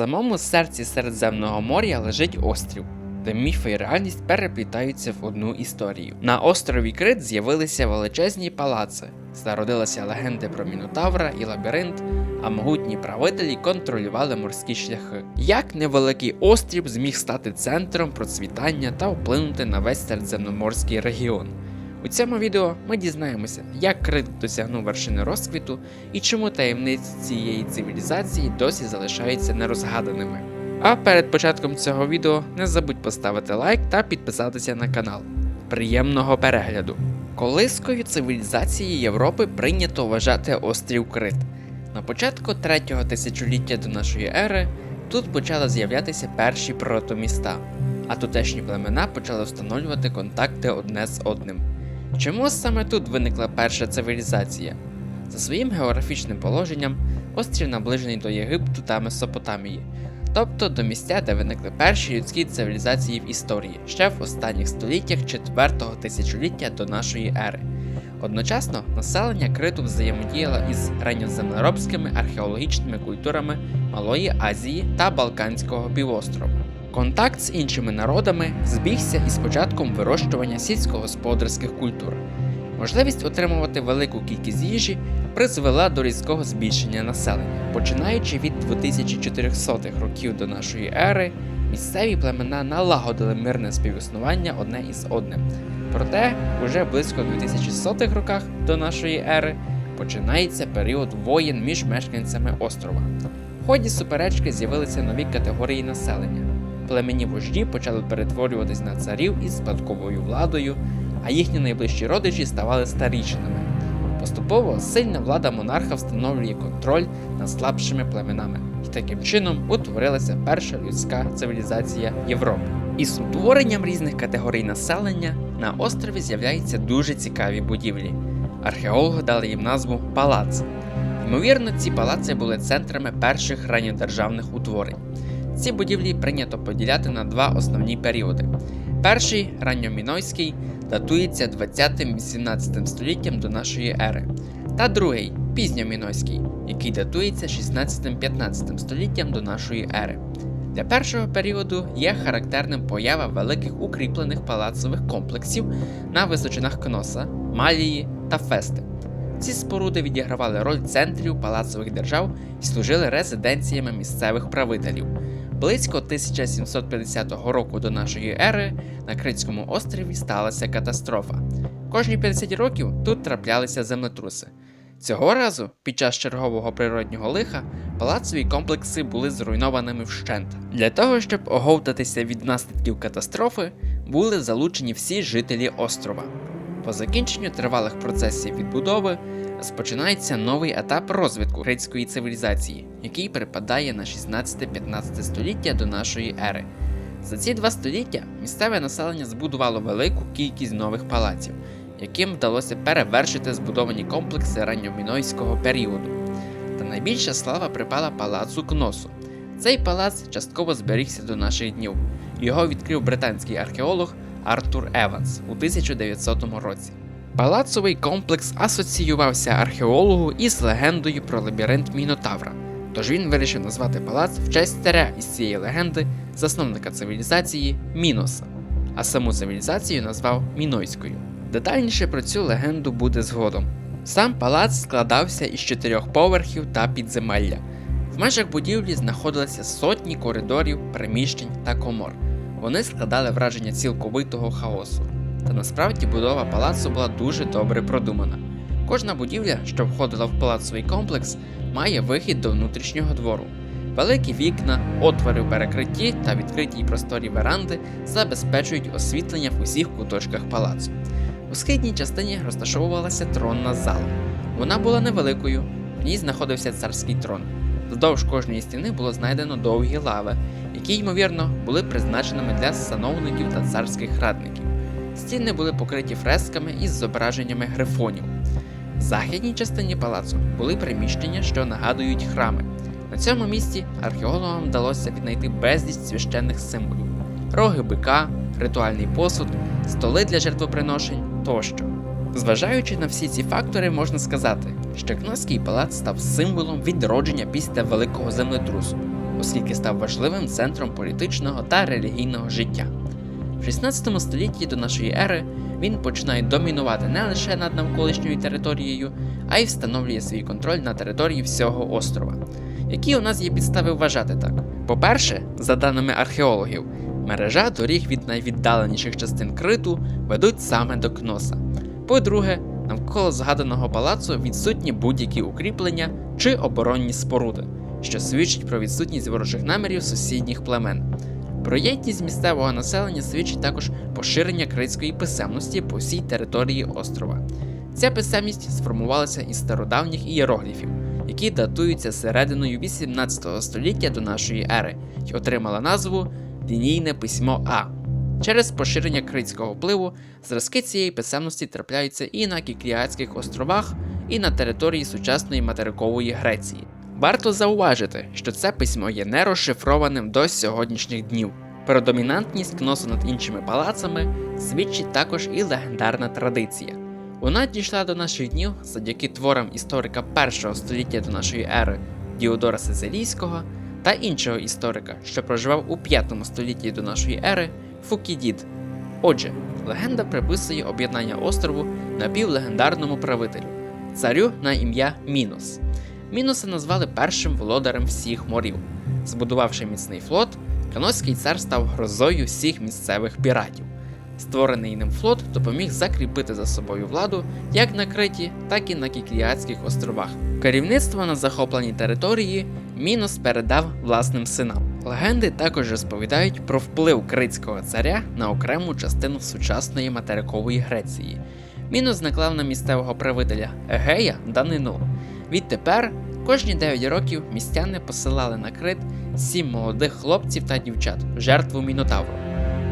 самому серці Середземного моря лежить острів, де міфи і реальність переплітаються в одну історію. На острові Крит з'явилися величезні палаци, зародилися легенди про Мінотавра і лабіринт, а могутні правителі контролювали морські шляхи. Як невеликий острів зміг стати центром процвітання та вплинути на весь середземноморський регіон. У цьому відео ми дізнаємося, як Крит досягнув вершини розквіту і чому таємниці цієї цивілізації досі залишаються нерозгаданими. А перед початком цього відео не забудь поставити лайк та підписатися на канал. Приємного перегляду! Колискою цивілізації Європи прийнято вважати острів Крит. На початку третього тисячоліття до нашої ери тут почали з'являтися перші протоміста, а тутешні племена почали встановлювати контакти одне з одним. Чому саме тут виникла перша цивілізація? За своїм географічним положенням, острів наближений до Єгипту та Месопотамії, тобто до місця, де виникли перші людські цивілізації в історії, ще в останніх століттях 4-го тисячоліття до нашої ери. Одночасно населення Криту взаємодіяло із ранньоземноробськими археологічними культурами Малої Азії та Балканського півострову. Контакт з іншими народами збігся із початком вирощування сільськогосподарських культур. Можливість отримувати велику кількість їжі призвела до різкого збільшення населення. Починаючи від 2400-х років до нашої ери, місцеві племена налагодили мирне співіснування одне із одним. Проте, уже близько 2100-х роках до нашої ери починається період воєн між мешканцями острова. В ході суперечки з'явилися нові категорії населення. Племені вожді почали перетворюватись на царів із спадковою владою, а їхні найближчі родичі ставали старішинами. Поступово сильна влада монарха встановлює контроль над слабшими племенами, і таким чином утворилася перша людська цивілізація Європи. Із утворенням різних категорій населення на острові з'являються дуже цікаві будівлі. Археологи дали їм назву палац. Ймовірно, ці палаци були центрами перших ранньодержавних утворень. Ці будівлі прийнято поділяти на два основні періоди. Перший ранньомінойський датується 20-18 століттям до нашої ери, та другий пізньомінойський, який датується 16-15 століттям до нашої ери. Для першого періоду є характерним поява великих укріплених палацових комплексів на височинах Кноса, Малії та Фести. Ці споруди відігравали роль центрів палацових держав і служили резиденціями місцевих правителів. Близько 1750 року до нашої ери на Критському острові сталася катастрофа. Кожні 50 років тут траплялися землетруси. Цього разу, під час чергового природнього лиха, палацові комплекси були зруйнованими вщент. Для того, щоб оговтатися від наслідків катастрофи, були залучені всі жителі острова. По закінченню тривалих процесів відбудови розпочинається новий етап розвитку грецької цивілізації, який припадає на 16-15 століття до нашої ери. За ці два століття місцеве населення збудувало велику кількість нових палаців, яким вдалося перевершити збудовані комплекси ранньомінойського періоду. Та найбільша слава припала палацу Кносу. Цей палац частково зберігся до наших днів. Його відкрив британський археолог Артур Еванс у 1900 році. Палацовий комплекс асоціювався археологу із легендою про лабіринт Мінотавра, тож він вирішив назвати палац в честь царя із цієї легенди, засновника цивілізації Міноса, а саму цивілізацію назвав Мінойською. Детальніше про цю легенду буде згодом. Сам палац складався із чотирьох поверхів та підземелля. В межах будівлі знаходилися сотні коридорів, приміщень та комор. Вони складали враження цілковитого хаосу. Та насправді будова палацу була дуже добре продумана. Кожна будівля, що входила в палацовий комплекс, має вихід до внутрішнього двору. Великі вікна, отвори в перекритті та відкриті просторі веранди забезпечують освітлення в усіх куточках палацу. У східній частині розташовувалася тронна зала. Вона була невеликою, в ній знаходився царський трон. Вздовж кожної стіни було знайдено довгі лави, які, ймовірно, були призначеними для сановників та царських радників. Стіни були покриті фресками із зображеннями грифонів. В західній частині палацу були приміщення, що нагадують храми. На цьому місці археологам вдалося віднайти безліч священних символів: роги бика, ритуальний посуд, столи для жертвоприношень тощо. Зважаючи на всі ці фактори, можна сказати, що Кносський палац став символом відродження після великого землетрусу. оскільки став важливим центром політичного та релігійного життя. В 16 столітті до нашої ери він починає домінувати не лише над навколишньою територією, а й встановлює свій контроль на території всього острова. Які у нас є підстави вважати так? По-перше, за даними археологів, мережа доріг від найвіддаленіших частин криту ведуть саме до Кноса. По-друге, навколо згаданого палацу відсутні будь-які укріплення чи оборонні споруди, що свідчить про відсутність ворожих намірів сусідніх племен. Про єдність місцевого населення свідчить також поширення критської писемності по всій території острова. Ця писемність сформувалася із стародавніх ієрогліфів, які датуються серединою 18 століття до нашої ери і отримала назву лінійне письмо А. Через поширення критського впливу зразки цієї писемності трапляються і на Кікріатських островах, і на території сучасної материкової Греції. Варто зауважити, що це письмо є не розшифрованим до сьогоднішніх днів. Про домінантність кносу над іншими палацами свідчить також і легендарна традиція. Вона дійшла до наших днів завдяки творам історика першого століття до нашої ери Діодора Сицилійського та іншого історика, що проживав у 5 столітті до нашої ери Фукідід. Отже, легенда приписує об'єднання острову напівлегендарному правителю, царю на ім'я Мінос. Міноса назвали першим володарем всіх морів. Збудувавши міцний флот, Каноський цар став грозою всіх місцевих піратів. Створений ним флот допоміг закріпити за собою владу як на Криті, так і на Кікріатських островах. Керівництво на захопленій території Мінос передав власним синам. Легенди також розповідають про вплив критського царя на окрему частину сучасної материкової Греції. Мінос наклав на місцевого правителя Егея данину. Відтепер кожні 9 років містяни посилали на крит сім молодих хлопців та дівчат в жертву Мінотавру.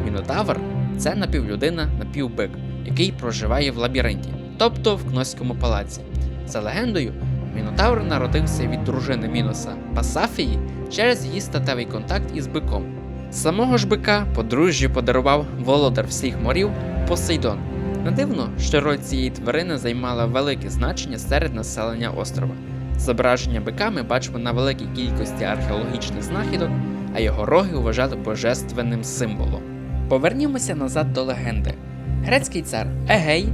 Мінотавр це напівлюдина, напівбик, який проживає в лабіринті, тобто в Кноському палаці. За легендою, Мінотавр народився від дружини Міноса Пасафії через її статевий контакт із биком. Самого ж бика подружжю подарував володар всіх морів Посейдон. Не дивно, що роль цієї тварини займала велике значення серед населення острова. Зображення бика ми бачимо на великій кількості археологічних знахідок, а його роги вважали божественним символом. Повернімося назад до легенди. Грецький цар Егей,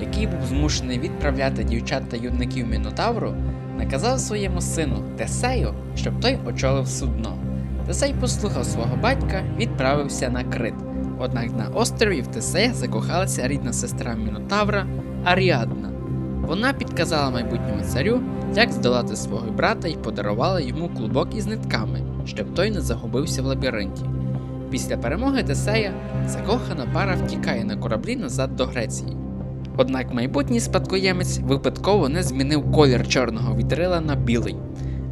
який був змушений відправляти дівчат та юдників Мінотавру, наказав своєму сину Тесею, щоб той очолив судно. Тесей послухав свого батька, відправився на Крит. Однак на острові в Тесея закохалася рідна сестра Мінотавра Аріадна. Вона підказала майбутньому царю, як здолати свого брата і подарувала йому клубок із нитками, щоб той не загубився в лабіринті. Після перемоги Тесея закохана пара втікає на кораблі назад до Греції. Однак майбутній спадкоємець випадково не змінив колір чорного вітрила на білий.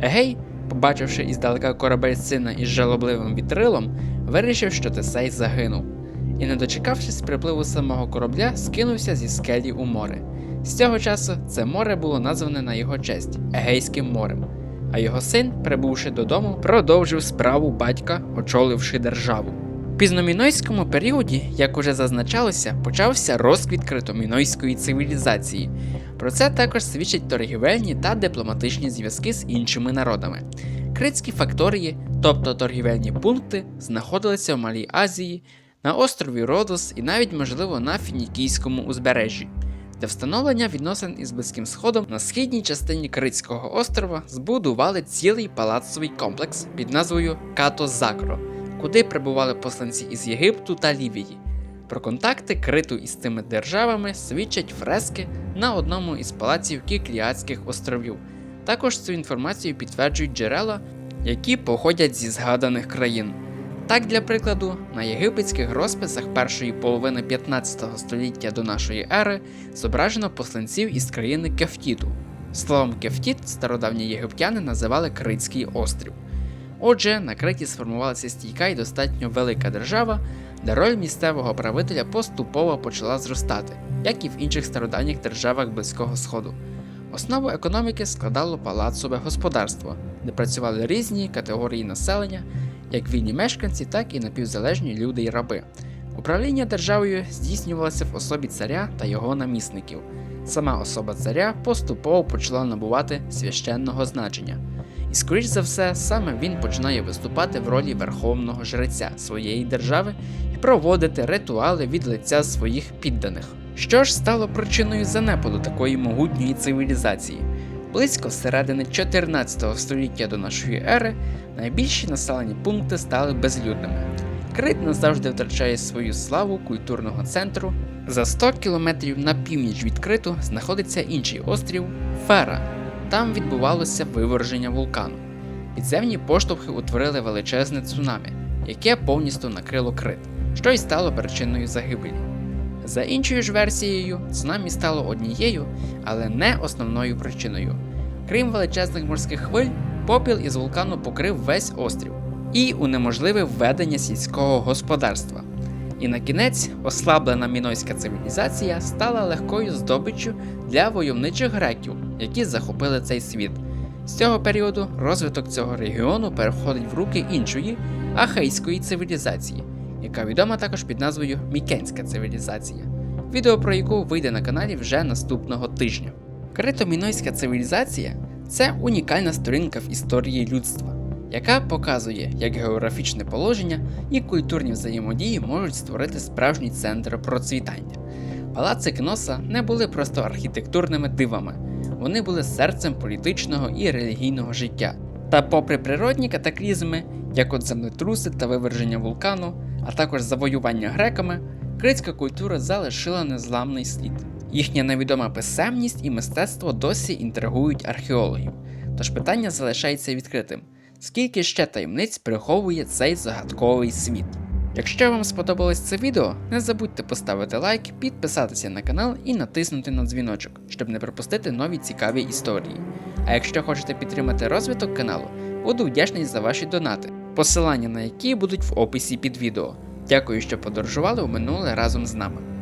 Егей, побачивши іздалека корабель сина із жалобливим вітрилом, вирішив, що Тесей загинув, і, не дочекавшись припливу самого корабля, скинувся зі скелі у море. З цього часу це море було назване на його честь Егейським морем. А його син, прибувши додому, продовжив справу батька, очоливши державу. В пізномінойському періоді, як уже зазначалося, почався розквіт критомінойської цивілізації. Про це також свідчать торгівельні та дипломатичні зв'язки з іншими народами. Критські факторії, тобто торгівельні пункти, знаходилися в Малій Азії, на острові Родос і навіть, можливо, на Фінікійському узбережжі. Для встановлення відносин із Близьким Сходом на східній частині Критського острова збудували цілий палацовий комплекс під назвою Като Закро, куди прибували посланці із Єгипту та Лівії. Про контакти Криту із цими державами свідчать фрески на одному із палаців Кікліатських островів. Також цю інформацію підтверджують джерела, які походять зі згаданих країн. Так, для прикладу, на єгипетських розписах першої половини 15 століття до нашої ери зображено посланців із країни Кефтіту. Словом Кефтіт стародавні єгиптяни називали Критський острів. Отже, на Криті сформувалася стійка і достатньо велика держава, де роль місцевого правителя поступово почала зростати, як і в інших стародавніх державах Близького Сходу. Основу економіки складало палацове господарство, де працювали різні категорії населення, як вільні мешканці, так і напівзалежні люди й раби. Управління державою здійснювалося в особі царя та його намісників. Сама особа царя поступово почала набувати священного значення. І скоріш за все, саме він починає виступати в ролі верховного жреця своєї держави і проводити ритуали від лиця своїх підданих. Що ж стало причиною занепаду такої могутньої цивілізації? Близько середини 14 століття до нашої ери найбільші населені пункти стали безлюдними. Крит назавжди втрачає свою славу культурного центру. За 100 кілометрів на північ від Криту знаходиться інший острів Фера. Там відбувалося виверження вулкану. Підземні поштовхи утворили величезне цунамі, яке повністю накрило Крит, що й стало причиною загибелі. За іншою ж версією, цунамі стало однією, але не основною причиною. Крім величезних морських хвиль, попіл із вулкану покрив весь острів і унеможливив ведення сільського господарства. І на кінець ослаблена мінойська цивілізація стала легкою здобиччю для войовничих греків, які захопили цей світ. З цього періоду розвиток цього регіону переходить в руки іншої ахейської цивілізації, яка відома також під назвою Мікенська цивілізація, відео про яку вийде на каналі вже наступного тижня. Крито-мінойська цивілізація це унікальна сторінка в історії людства, яка показує, як географічне положення і культурні взаємодії можуть створити справжній центр процвітання. Палаци Кноса не були просто архітектурними дивами, вони були серцем політичного і релігійного життя. Та, попри природні катаклізми, як от землетруси та виверження вулкану, а також завоювання греками, критська культура залишила незламний слід. Їхня невідома писемність і мистецтво досі інтригують археологів. Тож питання залишається відкритим: скільки ще таємниць приховує цей загадковий світ? Якщо вам сподобалось це відео, не забудьте поставити лайк, підписатися на канал і натиснути на дзвіночок, щоб не пропустити нові цікаві історії. А якщо хочете підтримати розвиток каналу, буду вдячний за ваші донати, посилання на які будуть в описі під відео. Дякую, що подорожували у минуле разом з нами.